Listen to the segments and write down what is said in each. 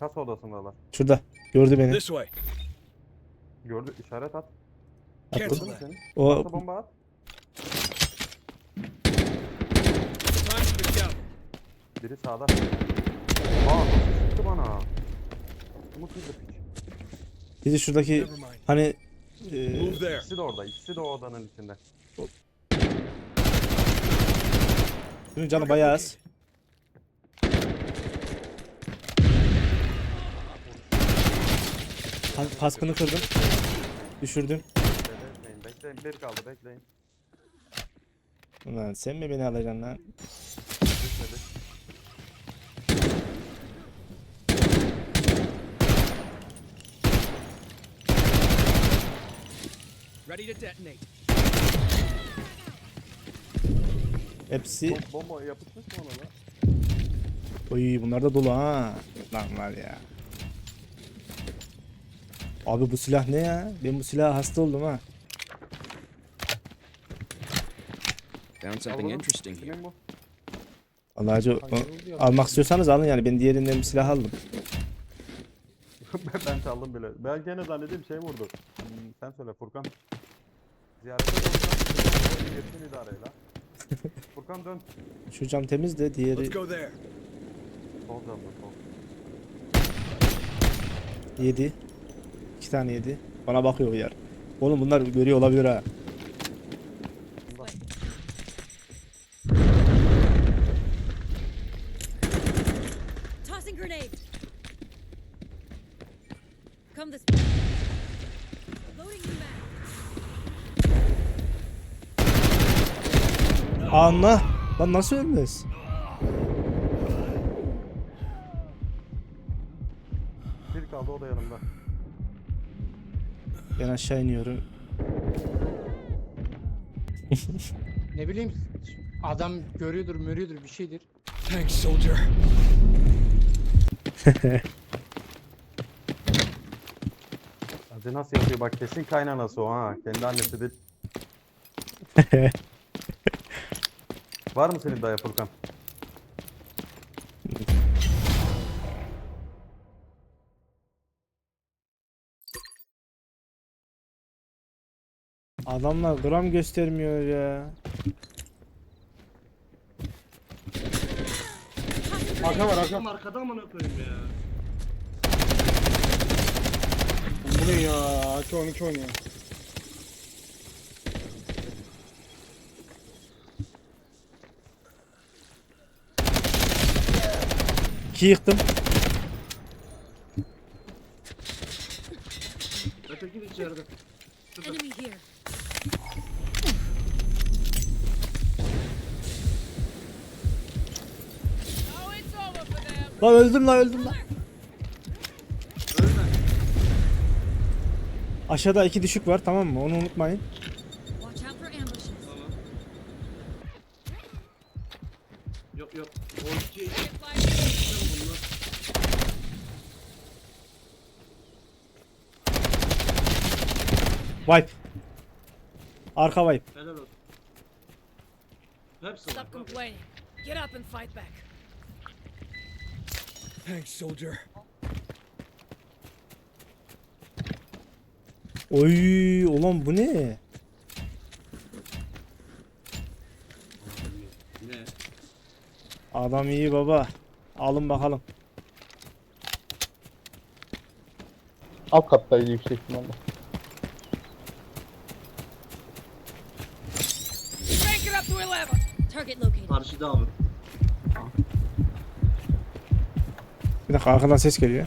Kasa odasındalar. Şurada. Gördü beni. This way. Gördü işaret at. Cancel that. seni? O Kasa bomba at. Time. Biri sağda. Aa nasıl sıktı bana? Umut de piç. bizi şuradaki Never mind. hani e, Move there. İkisi de orada. ikisi de o odanın içinde. Bunun canı bayağı az. Kas- Kaskını kırdım. Düşürdüm. Bekleyin bekleyin. Bir kaldı bekleyin. Ulan sen mi beni alacaksın lan? Düşmedi. Ready to detonate. Hepsi Bom- Bomba yapışmış mı ona lan? Oy bunlar da dolu ha. Lan var ya. Abi bu silah ne ya? Ben bu silaha hasta oldum ha. Found something interesting here. Kimin bu? Vallahi hacı, o- almak istiyorsanız alın yani ben diğerinden bir silah aldım. ben, ben çaldım bile. Ben gene zannedeyim şey vurdu. Hmm, sen söyle Furkan. Ziyarete dönsen. Yetkin idareyle. Furkan dön. Şu cam temiz de diğeri Let's go there. Sol camda sol. yedi. İki tane yedi. Bana bakıyor yer. Oğlum bunlar görüyor olabilir ha. Tossing grenade. Come this way. Allah! Lan nasıl ölmez? Bir kaldı o da yanımda. Ben aşağı iniyorum. Ne bileyim adam görüyordur, mürüyordur bir şeydir. Thanks, soldier. Hacı nasıl yapıyor bak kesin kaynanası o ha. Kendi annesi değil. Var mı senin daya Furkan? Adamlar gram göstermiyor ya. Arka var arka. Arkada amına koyayım ya. Bu ne ya? AK-12 oynuyor. İki yıktım. Öteki de içeride. Enemy here. Lan öldüm lan öldüm lan. Ölme. Aşağıda iki düşük var tamam mı? Onu unutmayın. Watch out for ambushes. Tamam. Yok yok. O iki bunlar. Wipe. Arka wipe. Helal olsun. Hepsi var. Stop complaining. Get up and fight back. Thanks, soldier. Oy ulan bu ne? Ne? Adam iyi baba. Alın bakalım. Alt kattaydı yüksek ihtimalle. Crank it up to 11. Target located. Karşıda abi. Bir dakika arkadan ses geliyor.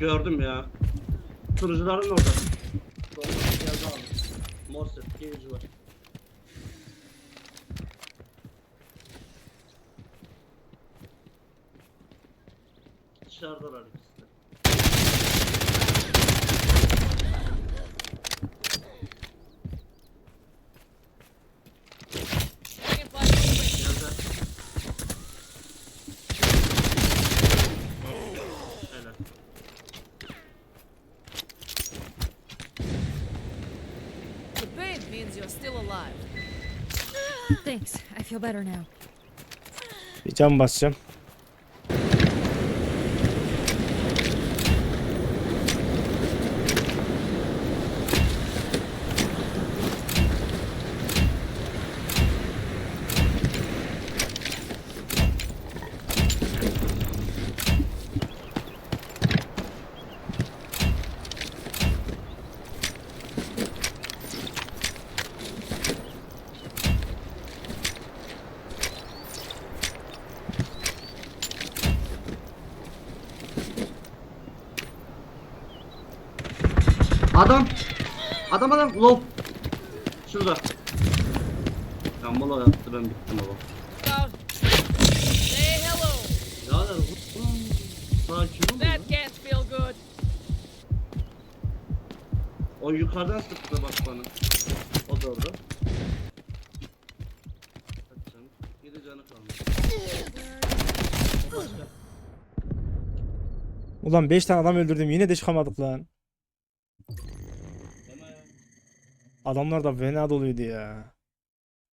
Gördüm ya. Turucuların orada. Geldi abi. Morse. Geyci var. Dışarıdalar ikisi de. Geldi. Helal. The means you're still alive. Thanks. I feel better now. Bir cam basacağım. Adam. Adam adam. Low. Şurada. Jambala yaptı ben bittim baba. Birader bu- Sakin ol. ya. That can't feel good. O yukarıdan sıktı bak bana. O da orada. Kaç canı? Yedi canı kalmış. O başka. Ulan 5 tane adam öldürdüm yine de çıkamadık lan. Adamlar da fena doluydu ya.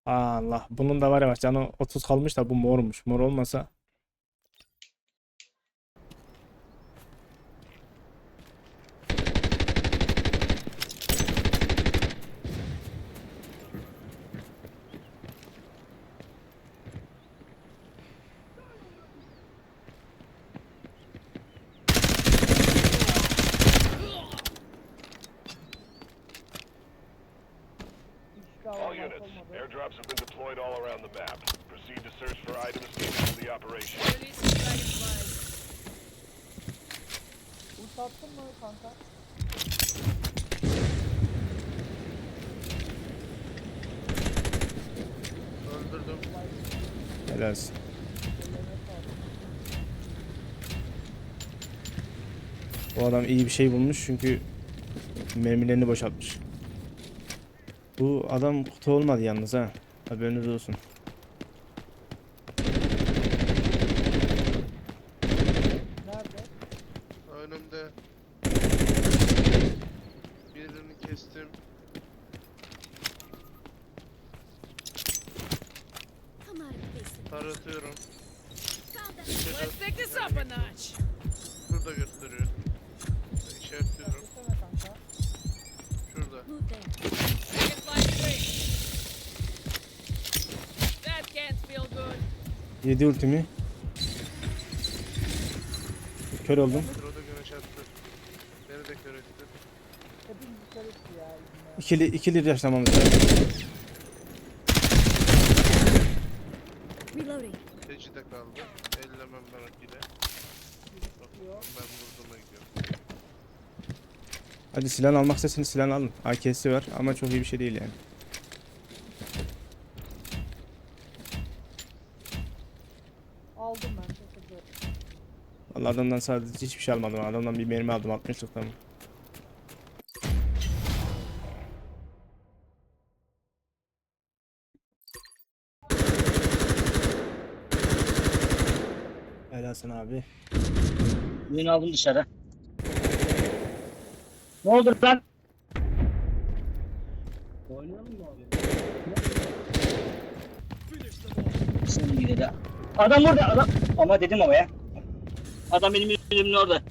Allah bunun da var ya bak canı 30 kalmış da bu mormuş. Mor olmasa helal olsun. Bu adam iyi bir şey bulmuş çünkü mermilerini boşaltmış. Bu adam kutu olmadı yalnız ha. Haberiniz olsun. 7 ultimi. Kör oldum. Şurada güneş attı. Beni de kör etti. İkili ikili yaşlamamız lazım. Reloading. Teci de kaldı. Ellemem ben akile. Ben vurduma gidiyorum. Hadi silah almak isterseniz silah alın. AK'si var ama çok iyi bir şey değil yani. Aldım ben teşekkür ederim. Vallahi adamdan sadece hiçbir şey almadım. Adamdan bir mermi aldım 60'lıktan. Helalsin abi. Beni aldım dışarı. Ne oldu lan? Oynayalım mı abi? Şimdi gidelim. Adam burada adam. Ama dedim ama ya. Adam benim önümün orada.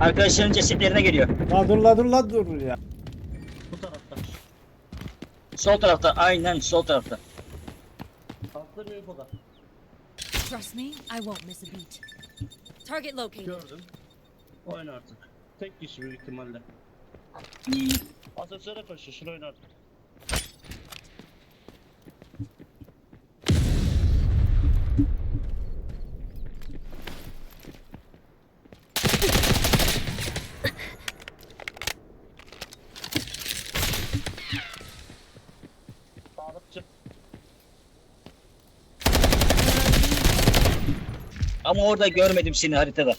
Arkadaşların cesetlerine geliyor. La dur la dur la dur ya. Bu tarafta. Sol tarafta. Aynen sol tarafta. Atlı bir infoda. Trust me, I won't miss a beat. Target located. Gördüm. Oyna artık. Tek kişi büyük ihtimalle. Asansöre koşuyor. Şunu oyna artık. Ama orada görmedim seni haritada.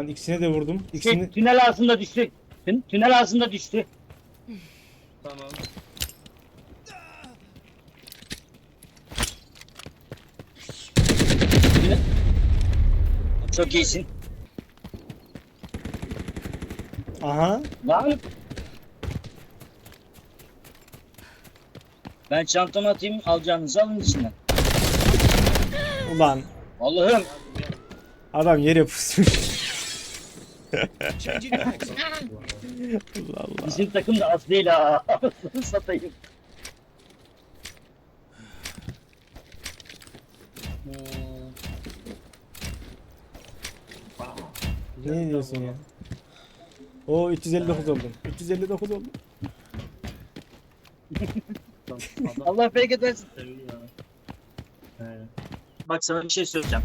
Lan ikisine de vurdum. Şey, İkisini tünel ağzında düştü. Tün- tünel ağzında düştü. Tamam. Çok iyisin. Aha. Lan. Ben çantamı atayım alacağınızı alın içinden. Ulan Allah'ım. adam yere pusmuş. Allah Allah. Bizim takım da az değil ha. Anasını satayım. Ne diyorsun ya? O 359 oldum. 359 oldum. Allah bereket versin. Bak sana bir şey söyleyeceğim.